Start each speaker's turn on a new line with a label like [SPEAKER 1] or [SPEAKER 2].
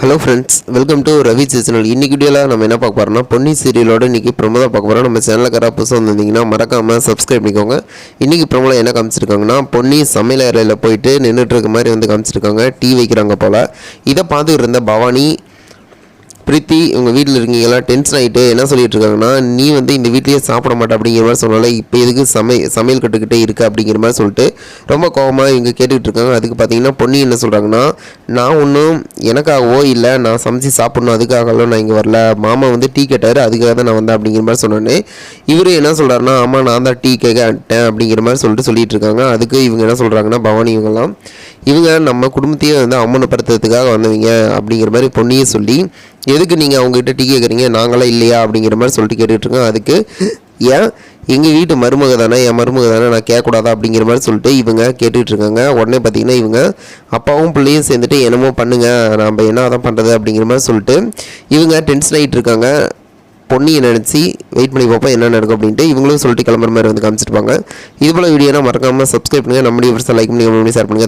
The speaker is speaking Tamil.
[SPEAKER 1] Hello friends welcome to Ravi channel இன்னைக்கு வீடியோவில் நம்ம என்ன பார்க்க போகிறோம்னா பொன்னி சீரியலோட இன்றைக்கி ப்ரொமோ தான் பார்க்க போகிறோம் நம்ம சேனலில் புதுசாக வந்திருந்தீங்கன்னா மறக்காமல் சப்ஸ்கிரைப் பண்ணிக்கோங்க. இன்றைக்கி ப்ரொமோவில் என்ன காமிச்சிருக்காங்கன்னா பொன்னி சமையல் அறையில் போயிட்டு நின்றுட்டு இருக்க மாதிரி வந்து காமிச்சிருக்காங்க. டீ வைக்கிறாங்க போல். இதை பார்த்துக்கிட்டு இருந்த பவானி பிரீத்தி உங்கள் வீட்டில் இருக்கீங்களா? டென்ஷன் ஆகிட்டு என்ன சொல்லிட்டு இருக்காங்கன்னா நீ வந்து இந்த வீட்லேயே சாப்பிட மாட்டே அப்படிங்கிற மாதிரி சொன்னால இப்போ எதுக்கு சமை சமையல் கட்டுக்கிட்டே இருக்க அப்படிங்கிற மாதிரி சொல்லிட்டு ரொம்ப கோவமாக இவங்க கேட்டுக்கிட்டு இருக்காங்க. அதுக்கு பார்த்தீங்கன்னா பொண்ணு என்ன சொல்கிறாங்கன்னா நான் ஒன்றும் எனக்காகவோ இல்லை நான் சமைச்சு சாப்பிட்ணும் அதுக்காகலாம் நான் இங்கே வரல. மாமா வந்து டீ கேட்டார் அதுக்காக தான் நான் வந்தேன் அப்படிங்கிற மாதிரி சொன்னோன்னே இவர் என்ன சொல்கிறாருன்னா ஆமாம் நான் தான் டீ கேட்டேன் அப்படிங்கிற மாதிரி சொல்லிட்டு சொல்லிட்டு இருக்காங்க. அதுக்கு இவங்க என்ன சொல்கிறாங்கன்னா பவானி இவங்கெல்லாம் இவங்க நம்ம குடும்பத்தையே வந்து அவமானப்படுத்துறதுக்காக வந்தவங்க அப்படிங்கிற மாதிரி பொண்ணியை சொல்லி எதுக்கு நீங்கள் அவங்ககிட்ட டீ கேட்குறீங்க நாங்களாம் இல்லையா? அப்படிங்கிற மாதிரி சொல்லிட்டு கேட்டுட்டு இருக்கோம் அதுக்கு ஏன்? எங்கள் வீட்டு மருமக தானே? என் மருமக தானே? நான் கேட்கக்கூடாதா அப்படிங்கிற மாதிரி சொல்லிட்டு இவங்க கேட்டுட்டு இருக்காங்க உடனே பார்த்தீங்கன்னா இவங்க அப்பாவும் பிள்ளையும் சேர்ந்துட்டு என்னமோ பண்ணுங்கள் நம்ம என்ன தான் பண்ணுறது அப்படிங்கிற மாதிரி சொல்லிட்டு இவங்க டென்ஷன் ஆகிட்டு இருக்காங்க பொன்னியை நினச்சி வெயிட் பண்ணி பார்ப்போம் என்ன நடக்கும்? அப்படின்ட்டு இவங்களும் சொல்லிட்டு கிளம்புற மாதிரி வந்து காமிச்சிருப்பாங்க. இது போல் வீடியோனா மறக்காமல் சப்ஸ்கிரைப் பண்ணுங்கள் நம்முடைய லைக் பண்ணி ஷேர் பண்ணுங்கள்